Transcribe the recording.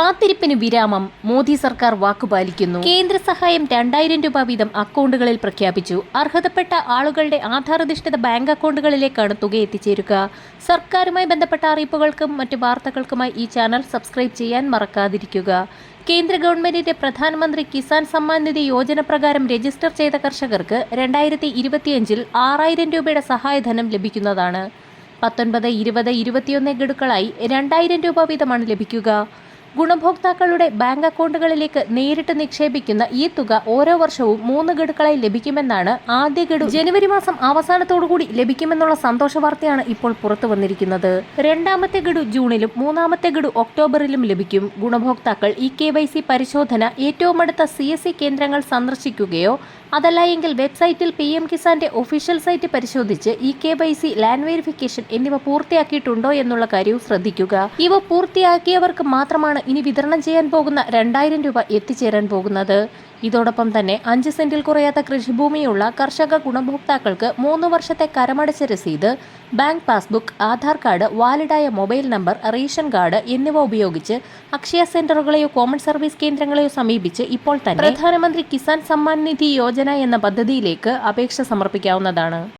കാത്തിരിപ്പിന് വിരാമം മോദി സർക്കാർ വാക്കുപാലിക്കുന്നു. കേന്ദ്ര സഹായം രണ്ടായിരം രൂപ വീതം അക്കൗണ്ടുകളിൽ പ്രഖ്യാപിച്ചു. അർഹതപ്പെട്ട ആളുകളുടെ ആധാരധിഷ്ഠിത ബാങ്ക് അക്കൗണ്ടുകളിലേക്കാണ് തുക എത്തിച്ചേരുക. സർക്കാരുമായി ബന്ധപ്പെട്ട അറിയിപ്പുകൾക്കും മറ്റ് വാർത്തകൾക്കുമായി ഈ ചാനൽ സബ്സ്ക്രൈബ് ചെയ്യാൻ മറക്കാതിരിക്കുക. കേന്ദ്ര ഗവൺമെന്റിന്റെ പ്രധാനമന്ത്രി കിസാൻ സമ്മാൻ നിധി യോജന പ്രകാരം രജിസ്റ്റർ ചെയ്ത കർഷകർക്ക് രണ്ടായിരത്തി ഇരുപത്തിയഞ്ചിൽ ആറായിരം രൂപയുടെ സഹായധനം ലഭിക്കുന്നതാണ്. പത്തൊൻപത് ഇരുപത് ഇരുപത്തിയൊന്ന് ഗഡുക്കളായി രണ്ടായിരം രൂപ വീതമാണ് ലഭിക്കുക. ഗുണഭോക്താക്കളുടെ ബാങ്ക് അക്കൗണ്ടുകളിലേക്ക് നേരിട്ട് നിക്ഷേപിക്കുന്ന ഈ തുക ഓരോ വർഷവും മൂന്ന് ഗഡുക്കളായി ലഭിക്കുമെന്നാണ് ആദ്യ ഗഡു. ജനുവരി മാസം അവസാനത്തോടുകൂടി ലഭിക്കുമെന്നുള്ള സന്തോഷ വാർത്തയാണ് ഇപ്പോൾ പുറത്തു വന്നിരിക്കുന്നത്. രണ്ടാമത്തെ ഗഡു ജൂണിലും മൂന്നാമത്തെ ഗഡു ഒക്ടോബറിലും ലഭിക്കും. ഗുണഭോക്താക്കൾ ഇ കെ വൈ സി പരിശോധന ഏറ്റവും അടുത്ത സി എസ് സി കേന്ദ്രങ്ങൾ സന്ദർശിക്കുകയോ അതല്ല എങ്കിൽ വെബ്സൈറ്റിൽ പി എം കിസാന്റെ ഒഫീഷ്യൽ സൈറ്റ് പരിശോധിച്ച് E K Y C land verification എന്നിവ പൂർത്തിയാക്കിയിട്ടുണ്ടോ എന്നുള്ള കാര്യവും ശ്രദ്ധിക്കുക. ഇവ പൂർത്തിയാക്കിയവർക്ക് മാത്രമാണ് ഇനി വിതരണം ചെയ്യാൻ പോകുന്ന രണ്ടായിരം രൂപ എത്തിച്ചേരാൻ പോകുന്നത്. ഇതോടൊപ്പം തന്നെ അഞ്ച് സെന്റിൽ കുറയാത്ത കൃഷിഭൂമിയുള്ള കർഷക ഗുണഭോക്താക്കൾക്ക് മൂന്ന് വർഷത്തെ കരമടച്ച രസീത് ബാങ്ക് പാസ്ബുക്ക് ആധാർ കാർഡ് വാലിഡായ മൊബൈൽ നമ്പർ റേഷൻ കാർഡ് എന്നിവ ഉപയോഗിച്ച് അക്ഷയ സെന്ററുകളെയോ കോമൺ സർവീസ് കേന്ദ്രങ്ങളെയോ സമീപിച്ച് ഇപ്പോൾ തന്നെ പ്രധാനമന്ത്രി കിസാൻ സമ്മാൻ നിധി യോജന എന്ന പദ്ധതിയിലേക്ക് അപേക്ഷ സമർപ്പിക്കാവുന്നതാണ്.